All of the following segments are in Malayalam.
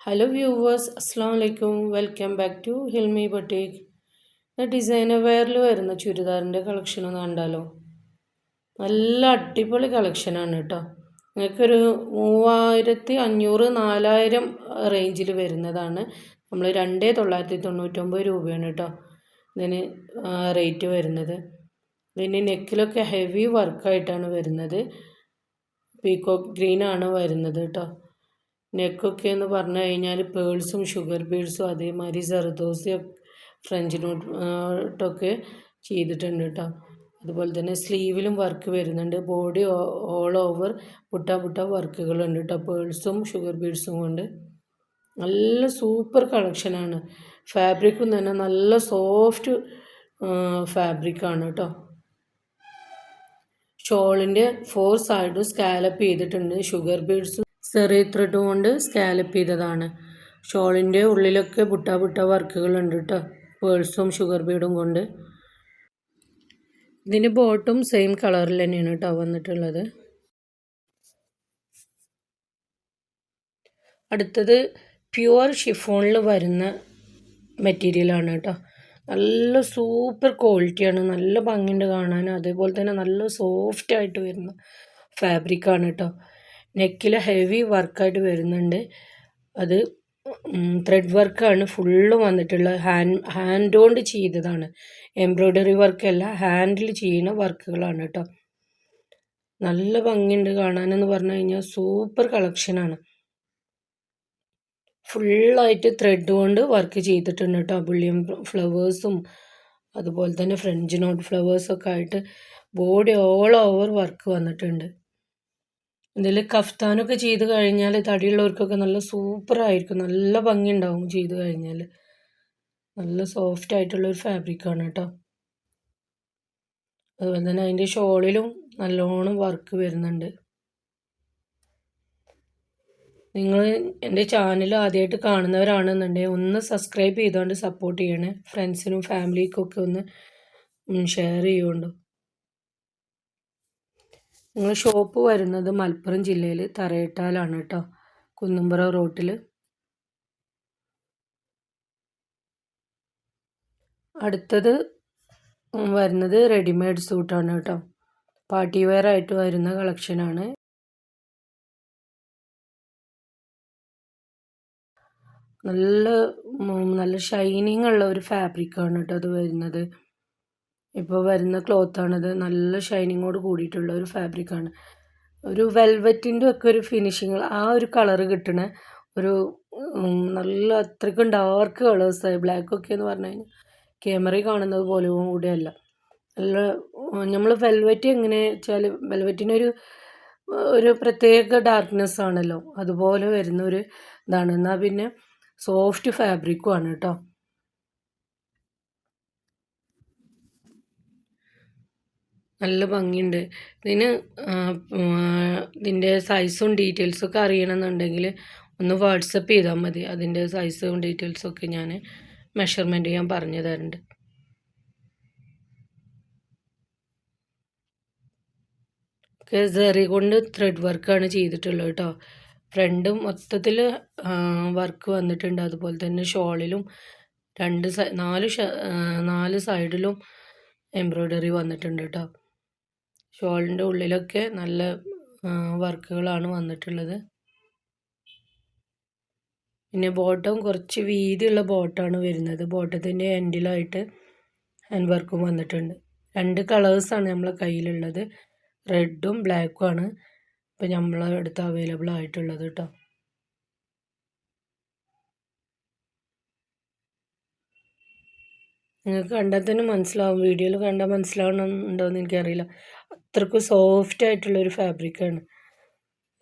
ഹലോ വ്യൂവേഴ്സ് അസ്സാം വലൈക്കും welcome back to Hilmi boutique designer വെയറിൽ വരുന്ന ചുരിദാറിന്റെ കളക്ഷൻ ഒന്ന് കണ്ടാലോ? നല്ല അടിപൊളി കളക്ഷനാണ് കേട്ടോ. നിങ്ങൾക്കൊരു മൂവായിരത്തി അഞ്ഞൂറ് നാലായിരം റേഞ്ചിൽ വരുന്നതാണ്. നമ്മൾ രണ്ടേ തൊള്ളായിരത്തി തൊണ്ണൂറ്റൊമ്പത് രൂപയാണ് കേട്ടോ ഇതിന് റേറ്റ് വരുന്നത്. ഇതിന് നെക്കിലൊക്കെ ഹെവി വർക്കായിട്ടാണ് വരുന്നത്. പീക്കോക്ക് ഗ്രീൻ ആണ് വരുന്നത് കേട്ടോ. നെക്കൊക്കെ എന്ന് പറഞ്ഞു കഴിഞ്ഞാൽ പേൾസും ഷുഗർ ബീഡ്സും അതേമാതിരി സെർദോസിയും ഫ്രഞ്ച് നോട്ടൊക്കെ ചെയ്തിട്ടുണ്ട് കേട്ടോ അതുപോലെ തന്നെ സ്ലീവിലും വർക്ക് വരുന്നുണ്ട്. ബോഡി ഓൾ ഓവർ പുട്ട പുട്ട വർക്കുകളുണ്ട് കേട്ടോ പേൾസും ഷുഗർ ബീഡ്സും കൊണ്ട്. നല്ല സൂപ്പർ കളക്ഷനാണ്. ഫാബ്രിക്കും തന്നെ നല്ല സോഫ്റ്റ് ഫാബ്രിക്കാണ് കേട്ടോ ഷോളിന്റെ ഫോർ സൈഡും സ്കാലപ്പ് ചെയ്തിട്ടുണ്ട്. ഷുഗർ ബീഡ്സും ചെറിയ ത്രെഡ് കൊണ്ട് സ്കാലപ്പ് ചെയ്തതാണ്. ഷോളിന്റെ ഉള്ളിലൊക്കെ ബുട്ട ബുട്ട വർക്കുകളുണ്ട് കേട്ടോ പേഴ്സും ഷുഗർ ബീഡും കൊണ്ട്. ഇതിന് ബോട്ടും സെയിം കളറിൽ തന്നെയാണ് കേട്ടോ വന്നിട്ടുള്ളത്. അടുത്തത് പ്യുവർ ഷിഫോണിൽ വരുന്ന മെറ്റീരിയലാണ് കേട്ടോ നല്ല സൂപ്പർ ക്വാളിറ്റിയാണ് നല്ല ഭംഗിയുണ്ട് കാണാൻ. അതേപോലെ തന്നെ നല്ല സോഫ്റ്റ് ആയിട്ട് വരുന്ന ഫാബ്രിക്കാണ് കേട്ടോ നെക്കിൽ ഹെവി വർക്കായിട്ട് വരുന്നുണ്ട്. അത് ത്രെഡ് വർക്കാണ് ഫുള്ള് വന്നിട്ടുള്ളത് ഹാൻഡ് ഹാൻഡ് കൊണ്ട് ചെയ്തതാണ്. എംബ്രോയ്ഡറി വർക്കല്ല ഹാൻഡിൽ ചെയ്യുന്ന വർക്കുകളാണ് കേട്ടോ നല്ല ഭംഗിയുണ്ട് കാണാനെന്ന് പറഞ്ഞു കഴിഞ്ഞാൽ സൂപ്പർ കളക്ഷനാണ് ഫുള്ളായിട്ട് ത്രെഡ് കൊണ്ട് വർക്ക് ചെയ്തിട്ടുണ്ട് കേട്ടോ ബുള്ളിയം ഫ്ലവേഴ്സും അതുപോലെ തന്നെ ഫ്രഞ്ച് നോട്ട് ഫ്ലവേഴ്സൊക്കെ ആയിട്ട് ബോഡി ഓൾ ഓവർ വർക്ക് വന്നിട്ടുണ്ട്. ഇതിൽ കഫ്താനൊക്കെ ചെയ്ത് കഴിഞ്ഞാൽ തടിയുള്ളവർക്കൊക്കെ നല്ല സൂപ്പറായിരിക്കും. നല്ല ഭംഗി ഉണ്ടാവും ചെയ്ത് കഴിഞ്ഞാൽ നല്ല സോഫ്റ്റ് ആയിട്ടുള്ള ഒരു ഫാബ്രിക്കാണ് കേട്ടോ. അതുപോലെ തന്നെ അതിന്റെ ഷോളിലും നല്ലോണം വർക്ക് വരുന്നുണ്ട്. നിങ്ങൾ എന്റെ ചാനൽ ആദ്യമായിട്ട് കാണുന്നവരാണെന്നുണ്ടെങ്കിൽ ഒന്ന് സബ്സ്ക്രൈബ് ചെയ്തുകൊണ്ട് സപ്പോർട്ട് ചെയ്യണേ. ഫ്രണ്ട്സിനും ഫാമിലിക്കൊക്കെ ഒന്ന് ഷെയർ ചെയ്യുന്നുണ്ടോ നിങ്ങൾ ഷോപ്പ് വരുന്നത് മലപ്പുറം ജില്ലയിൽ തറയിട്ടാലാണ് കേട്ടോ കുന്നുംപുറ റോട്ടിൽ അടുത്തത് വരുന്നത് റെഡിമെയ്ഡ് സൂട്ടാണ് കേട്ടോ പാർട്ടി വെയർ ആയിട്ട് വരുന്ന കളക്ഷനാണ്. നല്ല നല്ല ഷൈനിങ് ഉള്ള ഒരു ഫാബ്രിക്കാണ് കേട്ടോ അത് വരുന്നത്. ഇപ്പോൾ വരുന്ന ക്ലോത്താണിത് നല്ല ഷൈനിങ്ങോട് കൂടിയിട്ടുള്ള ഒരു ഫാബ്രിക്കാണ് ഒരു വെൽവെറ്റിന്റെ ഒക്കെ ഒരു ഫിനിഷിങ് ആ ഒരു കളർ കിട്ടണ ഒരു നല്ല അത്രയ്ക്കും ഡാർക്ക് കളേഴ്സായി ബ്ലാക്ക് ഒക്കെ എന്ന് പറഞ്ഞു കഴിഞ്ഞാൽ ക്യാമറയിൽ കാണുന്നത് പോലെ കൂടെയല്ല നല്ല നമ്മൾ വെൽവെറ്റ് എങ്ങനെ വെച്ചാൽ വെൽവെറ്റിനൊരു ഒരു പ്രത്യേക ഡാർക്ക്നെസ് ആണല്ലോ. അതുപോലെ വരുന്ന ഒരു ഇതാണ്. എന്നാൽ പിന്നെ സോഫ്റ്റ് ഫാബ്രിക്കും ആണ് കേട്ടോ നല്ല ഭംഗിയുണ്ട്. ഇതിന് ഇതിന്റെ സൈസും ഡീറ്റെയിൽസൊക്കെ അറിയണമെന്നുണ്ടെങ്കിൽ ഒന്ന് വാട്സപ്പ് ചെയ്താൽ മതി. അതിന്റെ സൈസും ഡീറ്റെയിൽസൊക്കെ ഞാൻ മെഷർമെന്റ് ചെയ്യാൻ പറഞ്ഞു തരുന്നുണ്ട് സെറി കൊണ്ട് ത്രെഡ് വർക്കാണ് ചെയ്തിട്ടുള്ളത് കേട്ടോ ഫ്രണ്ട് മൊത്തത്തിൽ വർക്ക് വന്നിട്ടുണ്ട്. അതുപോലെ തന്നെ ഷോളിലും രണ്ട് നാല് നാല് സൈഡിലും എംബ്രോയ്ഡറി വന്നിട്ടുണ്ട് കേട്ടോ ഷോളിന്റെ ഉള്ളിലൊക്കെ നല്ല വർക്കുകളാണ് വന്നിട്ടുള്ളത്. പിന്നെ ബോട്ടം കുറച്ച് വീതിയുള്ള ബോട്ടാണ് വരുന്നത്. ബോട്ടത്തിന്റെ എൻഡിലായിട്ട് ഹാൻഡ് വർക്കും വന്നിട്ടുണ്ട്. രണ്ട് കളേഴ്സാണ് നമ്മളെ കയ്യിലുള്ളത്. റെഡും ബ്ലാക്കും ആണ്. ഇപ്പം നമ്മളെ അടുത്ത് അവൈലബിൾ ആയിട്ടുള്ളത് കേട്ടോ. നിങ്ങൾക്ക് കണ്ടാൽ തന്നെ മനസ്സിലാവും. വീഡിയോയിൽ കണ്ടാൽ മനസ്സിലാവണമെന്നുണ്ടോ എന്ന് എനിക്കറിയില്ല അത്രക്കും സോഫ്റ്റ് ആയിട്ടുള്ളൊരു ഫാബ്രിക്കാണ്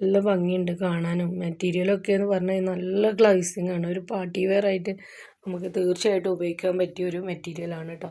നല്ല ഭംഗിയുണ്ട് കാണാനും. മെറ്റീരിയലൊക്കെ എന്ന് പറഞ്ഞാൽ നല്ല ഗ്ലൈസിങ് ആണ്. ഒരു പാർട്ടി വെയർ ആയിട്ട് നമുക്ക് തീർച്ചയായിട്ടും ഉപയോഗിക്കാൻ പറ്റിയ ഒരു മെറ്റീരിയലാണ് കേട്ടോ